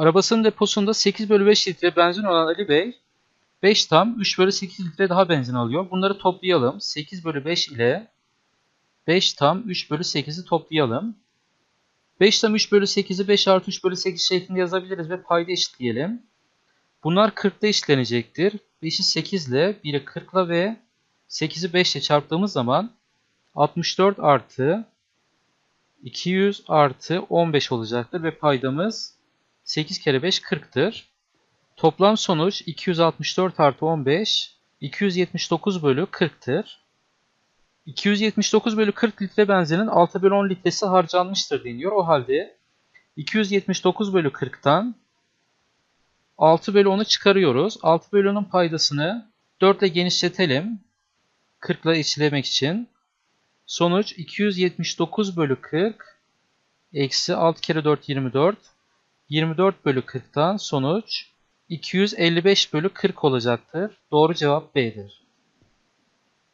Arabasının deposunda 8 bölü 5 litre benzin olan Ali Bey 5 tam 3 bölü 8 litre daha benzin alıyor. Bunları toplayalım. 8 bölü 5 ile 5 tam 3 bölü 8'i toplayalım. 5 tam 3 bölü 8'i 5 artı 3 bölü 8 şeklinde yazabiliriz ve payda eşitleyelim. Bunlar 40'da eşitlenecektir. 5'i 8 ile 1'i 40 ile ve 8'i 5 ile çarptığımız zaman 64 artı 200 artı 15 olacaktır ve paydamız 8 kere 5 40'tır. Toplam sonuç 264 artı 15 279 bölü 40'tır. 279 bölü 40 litre benzinin 6 bölü 10 litresi harcanmıştır deniyor. O halde 279 bölü 40'tan 6 bölü 10'u çıkarıyoruz. 6 bölü 10'un paydasını 4 ile genişletelim. 40 ile eşitlemek için. Sonuç 279 bölü 40 eksi 6 kere 4 24. 24 bölü 40'tan sonuç 255 bölü 40 olacaktır. Doğru cevap B'dir.